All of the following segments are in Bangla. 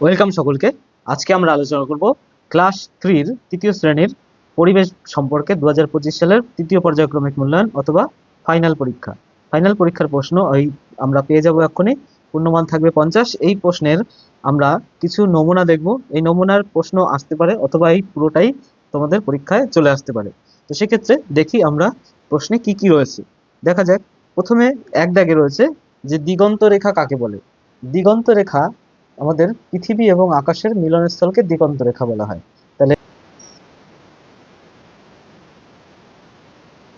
ওয়েলকাম সকলকে। আজকে আমরা আলোচনা করব ক্লাস থ্রির তৃতীয় শ্রেণির পরিবেশ সম্পর্কে দুহাজার পঁচিশ সালের তৃতীয় পর্যায়ক্রমিক মূল্যায়ন অথবা ফাইনাল পরীক্ষা। ফাইনাল পরীক্ষার প্রশ্ন এই আমরা পেয়ে যাব এক্ষুনি। পূর্ণমান থাকবে পঞ্চাশ। এই প্রশ্নের আমরা কিছু নমুনা দেখব। এই নমুনার প্রশ্ন আসতে পারে অথবা এই পুরোটাই তোমাদের পরীক্ষায় চলে আসতে পারে। তো সেক্ষেত্রে দেখি আমরা প্রশ্নে কি কি রয়েছে। দেখা যাক। প্রথমে এক দাগে রয়েছে যে দিগন্ত রেখা কাকে বলে? দিগন্ত রেখা আমাদের পৃথিবী এবং আকাশের মিলনস্থলকে দিগন্ত রেখা বলা হয়। তাহলে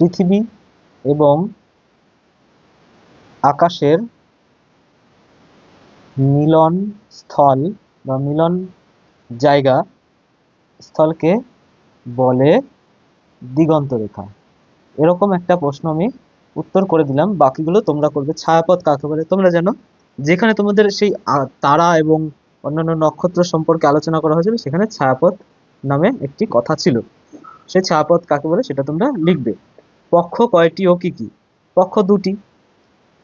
পৃথিবী এবং আকাশের মিলন স্থল বা মিলন জায়গা স্থলকে বলে দিগন্ত রেখা। এরকম একটা প্রশ্ন আমি উত্তর করে দিলাম। বাকিগুলো তোমরা করবে। ছায়াপথ কাকে বলে? তোমরা জানো? যেখানে তোমাদের সেই তারা এবং অন্যান্য নক্ষত্র সম্পর্কে আলোচনা করা হয়েছিল, সেখানে ছায়াপথ নামে একটি কথা ছিল। সেই ছায়াপথ কাকে বলে সেটা তোমরা লিখবে। পক্ষ কয়টি ও কি কি? পক্ষ দুটি,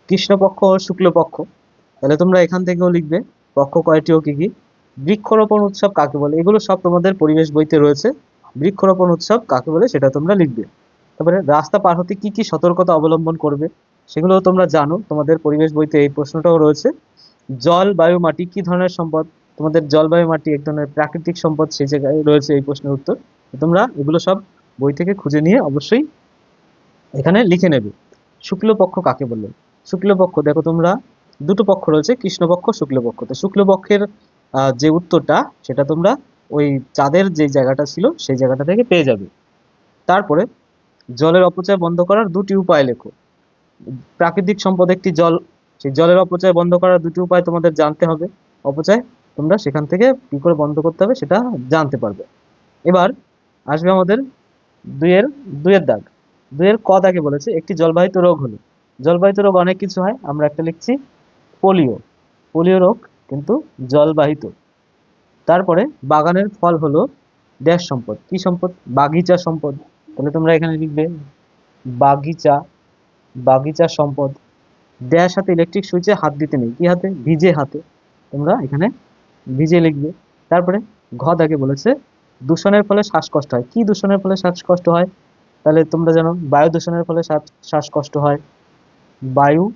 কৃষ্ণপক্ষ ও শুক্লপক্ষ। তাহলে তোমরা এখান থেকেও লিখবে, পক্ষ কয়টি ও কি কি? বৃক্ষরোপণ উৎসব কাকে বলে? এগুলো সব তোমাদের পরিবেশ বইতে রয়েছে। বৃক্ষরোপণ উৎসব কাকে বলে সেটা তোমরা লিখবে। তারপরে রাস্তা পার হতে কি কি সতর্কতা অবলম্বন করবে? সেগুলো তোমরা জানো, তোমাদের পরিবেশ বইতে এই প্রশ্নটাও রয়েছে। জল, বায়ু, মাটি কি ধরনের সম্পদ? তোমাদের জল, বায়ু, মাটি এক ধরনের প্রাকৃতিক সম্পদ সেই জায়গায় রয়েছে এই প্রশ্নের উত্তর। তোমরা এগুলো সব বই থেকে খুঁজে নিয়ে অবশ্যই এখানে লিখে নেবে। শুক্লপক্ষ কাকে বলে? শুক্লপক্ষ, দেখো তোমরা, দুটো পক্ষ রয়েছে, কৃষ্ণপক্ষ, শুক্লপক্ষ। তো শুক্লপক্ষের যে উত্তরটা, সেটা তোমরা ওই চাঁদের যে জায়গাটা ছিল, সেই জায়গাটা থেকে পেয়ে যাবে। তারপরে জলের অপচয় বন্ধ করার দুটি উপায় লেখো। প্রাকৃতিক সম্পদ একটি জল। সেই জলের অপচয় বন্ধ করার দুটি উপায় তোমাদের জানতে হবে। অপচয়, তোমরা সেখান থেকে কি করে বন্ধ করতে হবে সেটা জানতে পারবে। এবার আসবে আমাদের দুইয়ের দুইয়ের দাগ। দুইয়ের ক দাগে বলেছে, একটি জলবাহিত রোগ হলো। জলবাহিত রোগ অনেক কিছু হয়, আমরা একটা লিখছি পোলিও। পোলিও রোগ কিন্তু জলবাহিত। তারপরে বাগানের ফল হলো ড্যাশ সম্পদ। কি সম্পদ? বাগিচা সম্পদ। তাহলে তোমরা এখানে লিখবে বাগিচা। বাগিচা সম্পদ। ড্যাশ হাতে ইলেকট্রিক সুইচে হাত দিতে নেই। কি হাতে? ভিজে হাতে। তোমরা এখানে ভিজে লিখবে। তারপরে ঘ দাগে বলেছে, দূষণের ফলে শ্বাসকষ্ট হয়। কি দূষণের ফলে শ্বাসকষ্ট হয়? তাহলে তোমরা জানো, বায়ু দূষণের ফলে শ্বাস- শ্বাসকষ্ট হয়। বায়ু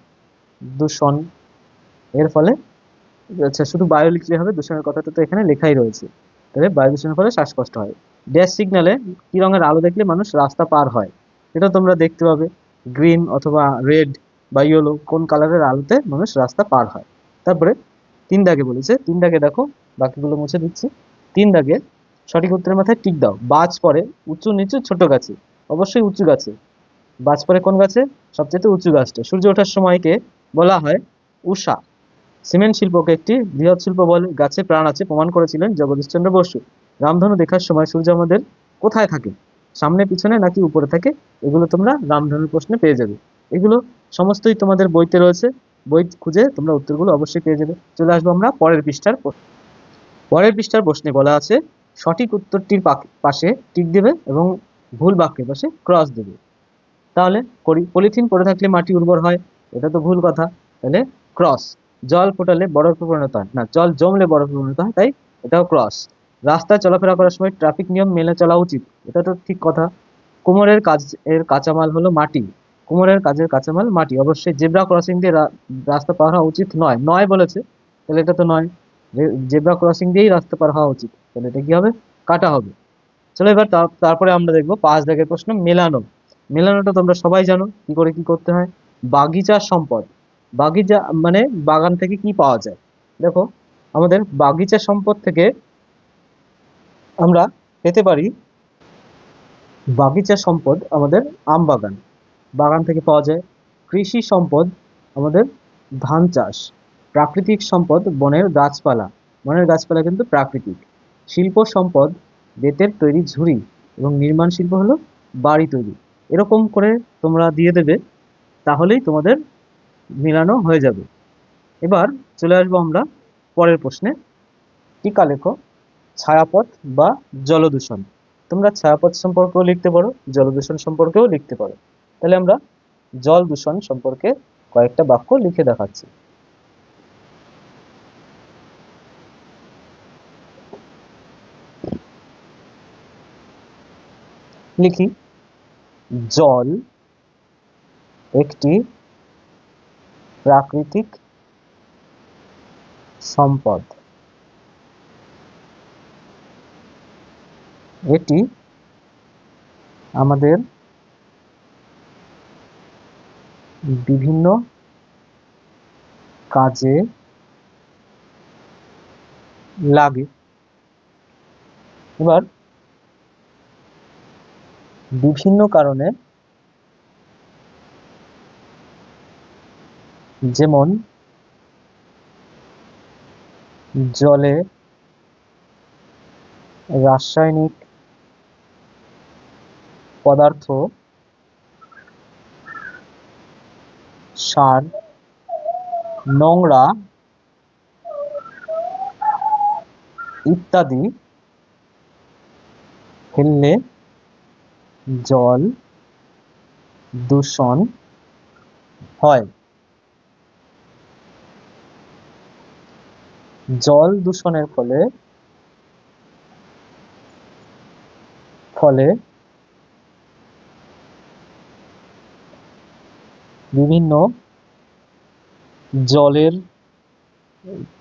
দূষণ এর ফলে আচ্ছা শুধু বায়ু লিখলে হবে, দূষণের কথাটা তো এখানে লেখাই রয়েছে। তাহলে বায়ু দূষণের ফলে শ্বাসকষ্ট হয়। ড্যাশ সিগন্যালে কি রঙের আলো দেখলে মানুষ রাস্তা পার হয়? এটা তোমরা দেখতে পাবে। গ্রিন অথবা রেড বা ইয়েলো কোন কালারের আলোতে মানুষ রাস্তা পার হয়। তারপরে তিন দাগে বলেছে, তিন দাগে দেখো, বাকিগুলো মুছে দিচ্ছি। তিন দাগে, সঠিক উত্তরের মাথায় টিক দাও। বাজ পড়ে উঁচু নিচু ছোট গাছে, অবশ্যই উঁচু গাছে। বাজ পরে কোন গাছে? সবচেয়ে উঁচু গাছটা। সূর্য ওঠার সময়কে বলা হয় উষা সিমেন্ট শিল্পকে একটি বৃহৎ শিল্প বলে গাছে প্রাণ আছে প্রমাণ করেছিলেন জগদীশচন্দ্র বসু। রামধনু দেখার সময় সূর্য আমাদের কোথায় থাকে? সামনে পিছনে নাকি উপরে থাকে, এগুলো তোমরা রামধনুর প্রশ্নে পেয়ে যাবে। এগুলো সমস্তই তোমাদের বইতে রয়েছে। বই খুঁজে তোমরা উত্তরগুলো অবশ্যই পেয়ে যাবে। চলে আসব আমরা পরের পৃষ্ঠার। পরের পৃষ্ঠার প্রশ্নে বলা আছে, সঠিক উত্তরটির পাশে টিক দেবে এবং ভুল বাক্যের পাশে ক্রস দেবে। তাহলে পলিথিন পড়ে থাকলে মাটি উর্বর হয়, এটা তো ভুল কথা। তাহলে ক্রস জল ফোটালে বরফে পরিণত হয়। না, জল জমলে বরফে পরিণত হয়, তাই এটাও ক্রস রাস্তায় চলাফেরা করার সময় ট্রাফিক নিয়ম মেনে চলা উচিত। এটা তো ঠিক কথা। কোমরের কাজ, এর কাঁচামাল হলো মাটি। কুমোরের কাজের কাঁচামাল মাটি। অবশ্যই জেব্রা ক্রসিং দিয়ে রাস্তা পার হওয়া উচিত নয়। নয় বলেছে, তাহলে এটা তো নয়। জেব্রা ক্রসিং দিয়েই রাস্তা পার হওয়া উচিত। তাহলে এটা কি হবে? কাটা হবে। চলো এবার তার- তারপরে আমরা দেখব পাঁচ দাগের প্রশ্ন, মেলানো। মেলানোটা তোমরা সবাই জানো, কি করে কি করতে হয়। বাগিচার সম্পদ। বাগিচা মানে বাগান থেকে কি পাওয়া যায়? দেখো, আমাদের বাগিচা সম্পদ থেকে আমরা পেতে পারি বাগিচা সম্পদ আমাদের আম বাগান। বাগান থেকে পাওয়া যায় কৃষি সম্পদ আমাদের ধান চাষ, প্রাকৃতিক সম্পদ বনের গাছপালা। বনের গাছপালা কিন্তু প্রাকৃতিক। শিল্প সম্পদ, বেতের তৈরি ঝুড়ি এবং নির্মাণ শিল্প হলো বাড়ি তৈরি। এরকম করে তোমরা দিয়ে দেবে, তাহলেই তোমাদের মিলানো হয়ে যাবে। এবার চলে আসব আমরা পরের প্রশ্নে। টিকা লেখো। ছায়াপথ বা জলদূষণ। তোমরা ছায়াপথ সম্পর্কেও লিখতে পারো, জলদূষণ সম্পর্কেও লিখতে পারো। তাহলে আমরা জল দূষণ সম্পর্কে কয়েকটা বাক্য লিখে দেখাচ্ছি। লিখি, জল একটি প্রাকৃতিক সম্পদ। এটি আমাদের বিভিন্ন কাজে লাগে। এবার বিভিন্ন কারণে যেমন জলে রাসায়নিক পদার্থ সার নোংরা ইত্যাদি। ফেললে জল দূষণ হয়। জল দূষণের ফলে ফলে বিভিন্ন জলের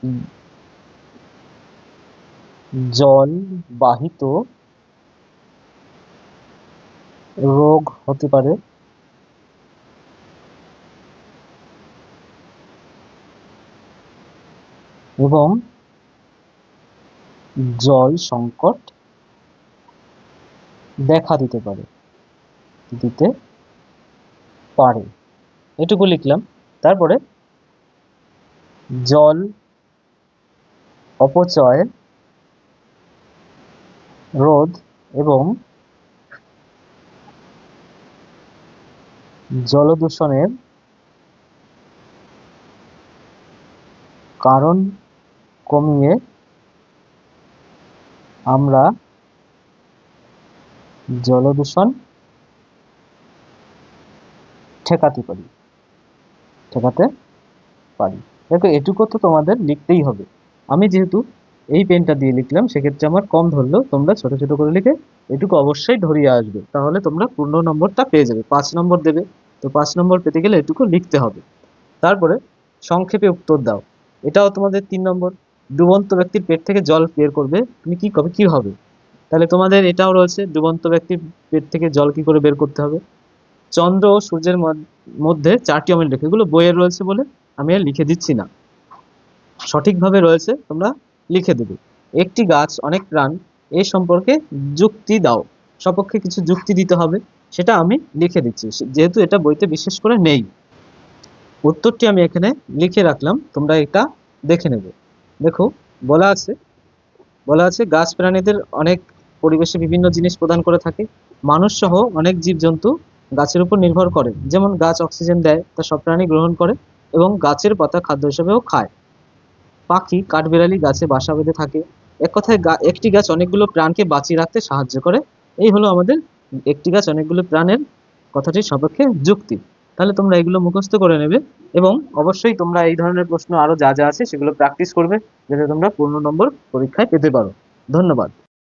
উম, জল বাহিত রোগ হতে পারে। এবং জল সংকট দেখা দিতে পারে দিতে পারে। এটুকু লিখলাম। তারপরে জল অপচয় রোধ এবং জলদূষণের কারণ কমিয়ে আমরা জলদূষণ ঠেকাতে পারি। ঠেকাতে পারি। দেখো, এটুকু তো তোমাদের লিখতেই হবে। আমি যেহেতু এই পেনটা দিয়ে লিখলাম, সেক্ষেত্রে আমার কম ধরলেও তোমরা ছোট ছোট করে লিখে এটুকু অবশ্যই ধরিয়ে আসবে। তাহলে তোমরা পূর্ণ নম্বরটা পেয়ে যাবে, পাঁচ নম্বর দেবে। তো পাঁচ নম্বর পেতে গেলে এটুকু লিখতে হবে। তারপরে সংক্ষেপে উত্তর দাও। এটাও তোমাদের তিন নম্বর। ডুবন্ত ব্যক্তির পেট থেকে জল বের করবে। তুমি কি করবে? হবে তাহলে তোমাদের এটাও রয়েছে, ডুবন্ত ব্যক্তির পেট থেকে জল কি করে বের করতে হবে? চন্দ্র ও সূর্যের মধ্যে চারটি অমিল রেখা, এগুলো বইয়ে রয়েছে বলে আমি আর লিখে দিচ্ছি না। সঠিকভাবে রয়েছে, তোমরা লিখে দেবে। একটি গাছ, অনেক প্রাণ এই সম্পর্কে যুক্তি দাও। সপক্ষে কিছু যুক্তি দিতে হবে, সেটা আমি লিখে দিচ্ছি। যেহেতু এটা বইতে বিশেষ করে নেই। উত্তরটি আমি এখানে লিখে রাখলাম, তোমরা এটা দেখে নেবে। দেখো, বলা আছে বলা আছে, গাছ প্রাণীদের অনেক পরিবেশে বিভিন্ন জিনিস প্রদান করে থাকে। মানুষ সহ অনেক জীবজন্তু গাছের উপর নির্ভর করে। যেমন গাছ অক্সিজেন দেয়, তা সব প্রাণী গ্রহণ করে এবং গাছের পাতা খাদ্য হিসেবেও খায়। পাখি, কাঠবিড়ালি গাছে বাসা বেঁধে থাকে। এক কথায় একটি গাছ অনেকগুলো প্রাণকে বাঁচিয়ে রাখতে সাহায্য করে। এই হলো আমাদের একটি গাছ অনেকগুলো প্রাণের কথাটির সপক্ষে যুক্তি। তাহলে তোমরা এগুলো মুখস্থ করে নেবে এবং অবশ্যই তোমরা এই ধরনের প্রশ্ন আরও যা যা আছে সেগুলো প্র্যাকটিস করবে, যাতে তোমরা পূর্ণ নম্বর পরীক্ষায় পেতে পারো। ধন্যবাদ।